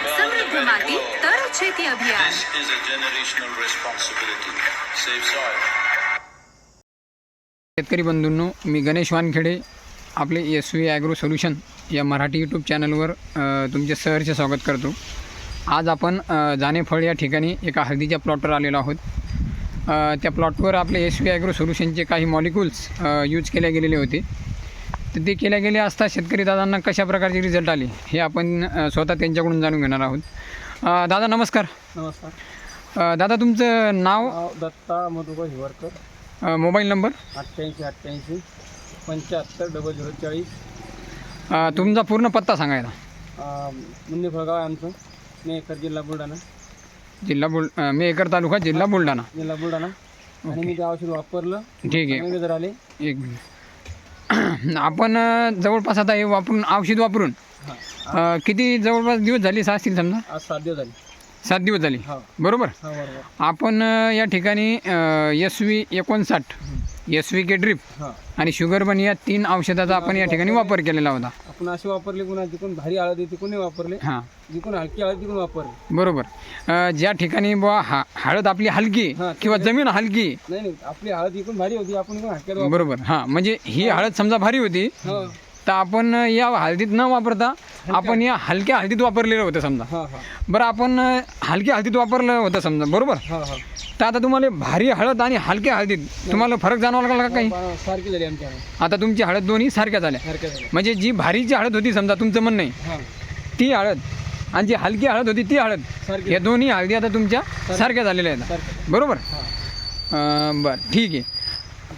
સમૃદ્ધ માટી તર છેતી અભિયાન This is a generational responsibility. Save soil. शेतकरी बंधूंनो मी गणेश वानखेडे आपले एस व्ही ॲग्रो सोल्युशन या मराठी यूट्यूब चॅनलवर अ, तुमचे सहर्ष स्वागत करतो आज आपण अ, जानेफळ या ठिकाणी एका हळदीच्या प्लॉटवर आलेलो आहोत अ, त्या प्लॉटवर आपले एस व्ही ॲग्रो सोल्युशनचे काही मॉलिक्युल्स यूज केले गेलेले होते तर ते केल्या गेले असता शेतकरी दादांना कशा प्रकारचे रिझल्ट आले हे आपण स्वतः त्यांच्याकडून जाणून घेणार आहोत. दादा नमस्कार. नमस्कार. दादा तुमचं नाव? दत्ता मधुकर हिवरकर. Mobile number? अठ्ठ्याऐंशी अठ्ठ्याऐंशी पंच्याहत्तर डबल झिरो चाळीस. तुमचा पूर्ण पत्ता सांगायला मुंदे फळगाव आहे आमचं. मेकर जिल्हा बुलढाणा. जिल्हा बुल मेकर तालुका जिल्हा बुलढाणा. जिल्हा बुलढाणा. आणि मी ते औषध वापरलं. ठीक आहे. आले. एक मिनिट. आपण जवळपास आता हे वापरून औषध वापरून अ, किती जवळपास दिवस झाले असतील समजा? आज सात दिवस झाले. सात दिवस झाले. हो. बरोबर? हा बरोबर. आपण अ, या ठिकाणी एस व्ही एकोणसाठ एस व्ही के ड्रिप हां. आणि शुगर बन या तीन औषधाचा आपण या ठिकाणी वापर केलेला होता. आपण असे वापरले कुणा जिकून भारी हळद आहे तिकून नाही वापरले. हां. जिकून हलकी हळद तिकून वापरले. बरोबर. अ, ज्या ठिकाणी बुवा हा हळद आपली हलकी हां, किंवा जमीन हलकी. नाही नाही आपली हळद इकून भारी होती आपण इकून हलक्यात वापर बरोबर. हां म्हणजे ही हळद समजा भारी होती हां. तर आपण या हळदीत न वापरता आपण या हलक्या हळदीत वापरलेलं होतं समजा. हां हां. बरं आपण अ, हलक्या हळदीत वापरलं होतं समजा बरोबर? हां हां. तर आता तुम्हाला भारी हळद आणि हलक्या हळदीत तुम्हाला फरक जाणवा लागला का काही? सारखी झाली आमच्या आता तुमची हळद दोन्ही सारख्या झाल्या. सारख्या झाल्या. म्हणजे जी भारीची हळद होती समजा तुमचं म्हणणं आहे. हां. ती हळद आणि जी हलकी हळद होती ती हळद. सारखी या दोन्ही हळदी आता तुमच्या सारख्या झालेल्या आहेत. बरोबर? हां. अं, बरं ठीक आहे.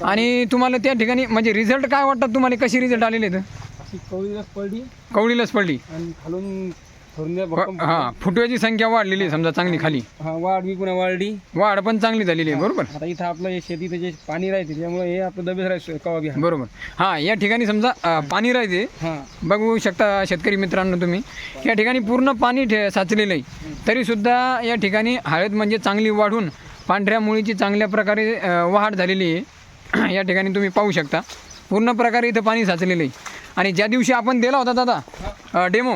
आणि तुम्हाला त्या ठिकाणी म्हणजे रिझल्ट काय वाटतात तुम्हाला? कशी रिझल्ट आलेले आहेत? अशी कवळी पडली. कवळीलाच पडली. आणि खालून भक्कम हां फुटव्याची संख्या वाढलेली आहे समजा चांगली खाली. हा वाढ पुन्हा वाढली. वाढ पण चांगली झालेली आहे बरोबर? आता इथं आपलं हे शेतीचं जे पाणी राहते त्यामुळे हे आपलं दबेच राहायचं कवा बी हा. बरोबर. हां या ठिकाणी समजा अं, पाणी राहते. हा. बघू शकता शेतकरी मित्रांनो तुम्ही. या ठिकाणी पूर्ण पाणी ठे साचलेलं आहे. तरीसुद्धा या ठिकाणी हळद म्हणजे चांगली वाढून पांढऱ्या मुळीची चांगल्या प्रकारे अं, वाढ झालेली आहे. या ठिकाणी तुम्ही पाहू शकता. पूर्ण प्रकारे इथं पाणी साचलेलं आहे. आणि ज्या दिवशी आपण दिला होता दादा डेमो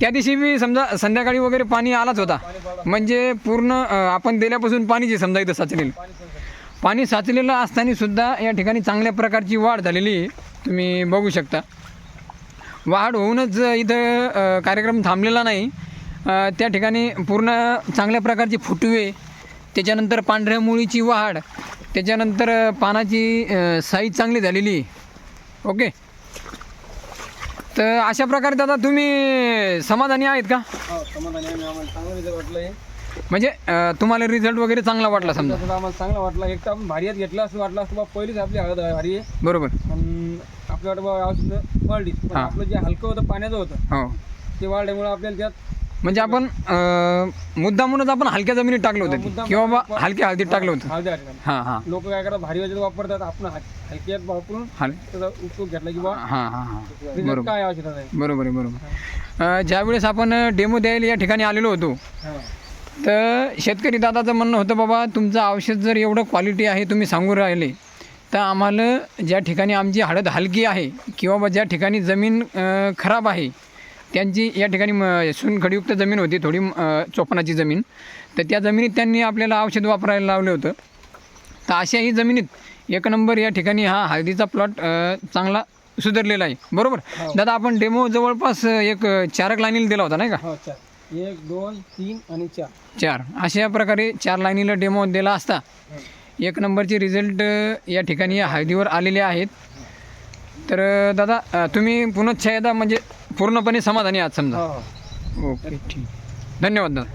त्या दिवशी बी समजा संध्याकाळी वगैरे पाणी आलाच होता. म्हणजे पूर्ण आपण दिल्यापासून पाणीचे समजा इथं साचलेलं. पाणी साचलेलं असताना सुद्धा या ठिकाणी चांगल्या प्रकारची वाढ झालेली आहे तुम्ही बघू शकता. वाढ होऊनच इथं कार्यक्रम थांबलेला नाही. त्या ठिकाणी पूर्ण चांगल्या प्रकारचे फुटवे त्याच्यानंतर पांढऱ्या मुळीची वाढ त्याच्यानंतर पानाची साईज चांगली झालेली. आहे. ओके? तर अशा प्रकारे दादा तुम्ही समाधानी आहेत का? हो, समाधानी आहे. आम्हाला चांगलं रिझल्ट वाटलं हे म्हणजे अ, तुम्हाला रिझल्ट वगैरे चांगला वाटला समजा? तसं आम्हाला चांगलं वाटलं. एक तर आपण भारी हात घेतलं असं वाटलं असतं बा पहिलीच आपली हळद भारी आहे. बरोबर. पण बा औषध वाढली पण हा. आपलं जे हलकं होतं पाण्याचं होतं हो. ते वाढल्यामुळे आपल्याला त्यात म्हणजे आपण अ, मुद्दामूनच आपण हलक्या जमिनीत टाकलं होतं किंवा बा हलक्या हळदीत टाकलं होतं. हां हां. लोक काय करतात भारी वजन वापरतात आपण हल- हलक्यात वापरून त्याचा उपयोग घेतला की बा हां हां हां. रिझल्ट काय औषधाचा आहे बरोबर आहे. बरोबर ज्यावेळेस आपण डेमो द्यायला या ठिकाणी आलेलो होतो. तर शेतकरी दादाचं म्हणणं होतं बाबा तुमचं औषध जर एवढं क्वालिटी आहे तुम्ही सांगून राहिले तर आम्हाला ज्या ठिकाणी आमची हळद हलकी आहे किंवा ज्या ठिकाणी जमीन खराब आहे त्यांची या ठिकाणी म- चुनखडीयुक्त जमीन होती थोडी अ, चोपणाची जमीन. तर त्या जमिनीत त्यांनी आपल्याला औषध वापरायला लावलं होतं. तर अशाही जमिनीत एक नंबर या ठिकाणी हा हळदीचा प्लॉट चांगला सुधारलेला आहे. बरोबर? दादा आपण डेमो जवळपास एक चारक लाईनीला दिला होता नाही का? हो एक दोन तीन आणि चार. चार. अशा प्रकारे चार लाईनीला डेमो दिला असता. एक नंबरचे रिझल्ट या ठिकाणी या हळदीवर आलेले आहेत. तर दादा तुम्ही पुनश्च एकदा म्हणजे पूर्णपणे समाधानी आहात समजा. हो. ओके ठीक. धन्यवाद दादा.